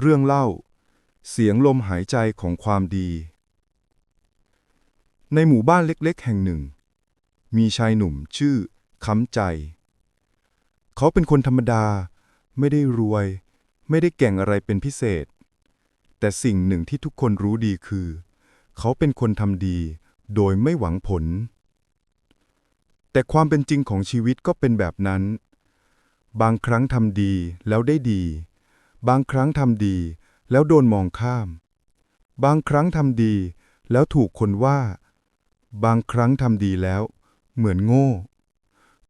เรื่องเล่า เสียงลมหายใจของความดี ในหมู่บ้านเล็กๆ แห่งหนึ่ง มีชายหนุ่มชื่อคำใจ เขาเป็นคนธรรมดา ไม่ได้รวย ไม่ได้เก่งอะไรเป็นพิเศษ แต่สิ่งหนึ่งที่ทุกคนรู้ดีคือ เขาเป็นคนทำดี โดยไม่หวังผล แต่ความเป็นจริงของชีวิตก็เป็นแบบนั้น บางครั้งทำดีแล้วได้ดี บางครั้งทำดี แล้วโดนมองข้าม บางครั้งทำดี แล้วถูกคนว่า บางครั้งทำดีแล้ว เหมือนโง่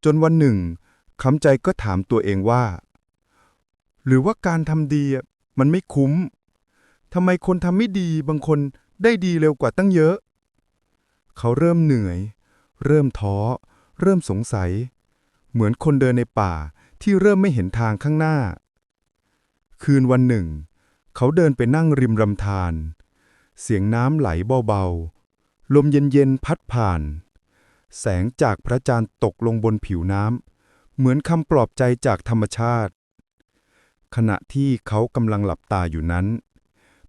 จนวันหนึ่งคำใจก็ถามตัวเองว่า หรือว่าการทำดีมันไม่คุ้มทำไมคนทำไม่ดีบางคนได้ดีเร็วกว่าตั้งเยอะ เขาเริ่มเหนื่อย เริ่มท้อ เริ่มสงสัย เหมือนคนเดินในป่าที่เริ่มไม่เห็นทางข้างหน้า คืนวันหนึ่ง เขาเดินไปนั่งริมลำธารเสียงน้ำไหลเบาๆ ลมเย็นๆ พัดผ่าน แสงจากพระจันทร์ตกลงบนผิวน้ำ เหมือนคำปลอบใจจากธรรมชาติ ขณะที่เขากำลังหลับตาอยู่นั้น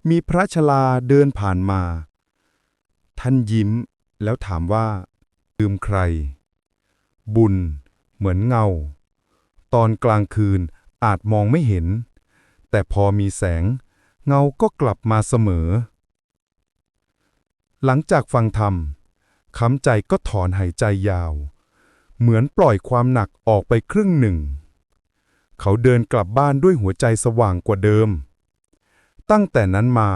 มีพระชลาเดินผ่านมา ท่านยิ้มแล้วถามว่าลืมใคร บุญ เหมือนเงา ตอนกลางคืนอาจมองไม่เห็น แต่พอมีแสง เงาก็กลับมาเสมอ หลังจากฟังธรรมคำใจก็ถอนหายใจยาว เหมือนปล่อยความหนักออกไปครึ่งหนึ่ง เขาเดินกลับบ้านด้วยหัวใจสว่างกว่าเดิม ตั้งแต่นั้นมา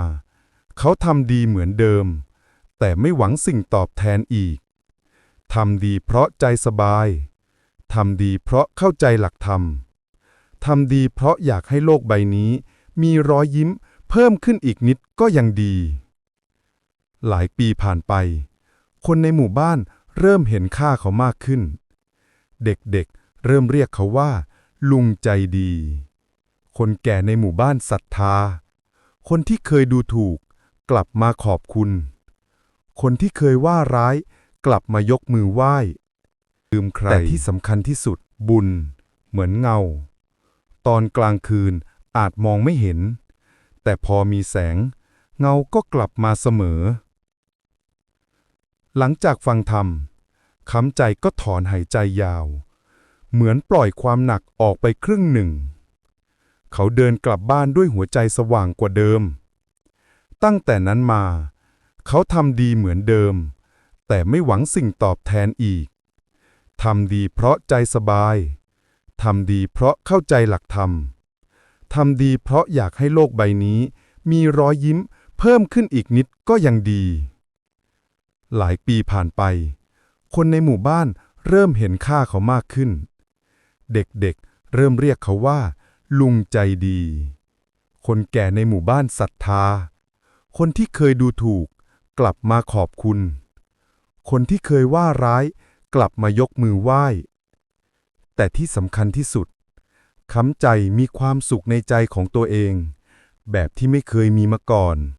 เขาทำดีเหมือนเดิม แต่ไม่หวังสิ่งตอบแทนอีกทำดีเพราะใจสบาย ทำดีเพราะเข้าใจหลักธรรม ทำดีเพราะอยากให้โลกใบนี้ มีรอยยิ้มเพิ่มขึ้นอีกนิดก็ยังดี หลายปีผ่านไป คนในหมู่บ้านเริ่มเห็นค่าเขามากขึ้น เด็กๆเริ่มเรียกเขาว่า ลุงใจดี คนแก่ในหมู่บ้านศรัทธา คนที่เคยดูถูก กลับมาขอบคุณ คนที่เคยว่าร้าย กลับมายกมือไหว้ลืมใครแต่ที่สำคัญที่สุดบุญ เหมือนเงา ตอนกลางคืนอาจมองไม่เห็น แต่พอมีแสง เงาก็กลับมาเสมอ หลังจากฟังธรรมคำใจก็ถอนหายใจยาว เหมือนปล่อยความหนักออกไปครึ่งหนึ่ง เขาเดินกลับบ้านด้วยหัวใจสว่างกว่าเดิม ตั้งแต่นั้นมา เขาทำดีเหมือนเดิม แต่ไม่หวังสิ่งตอบแทนอีกทำดีเพราะใจสบาย ทำดีเพราะเข้าใจหลักธรรม ทำดีเพราะอยากให้โลกใบนี้ มีรอยยิ้มเพิ่มขึ้นอีกนิดก็ยังดี หลายปีผ่านไป คนในหมู่บ้านเริ่มเห็นค่าเขามากขึ้น เด็กๆเริ่มเรียกเขาว่า ลุงใจดี คนแก่ในหมู่บ้านศรัทธา คนที่เคยดูถูก กลับมาขอบคุณ คนที่เคยว่าร้าย กลับมายกมือไหว้ แต่ที่สำคัญที่สุดคำใจมีความสุขในใจของตัวเอง แบบที่ไม่เคยมีมาก่อน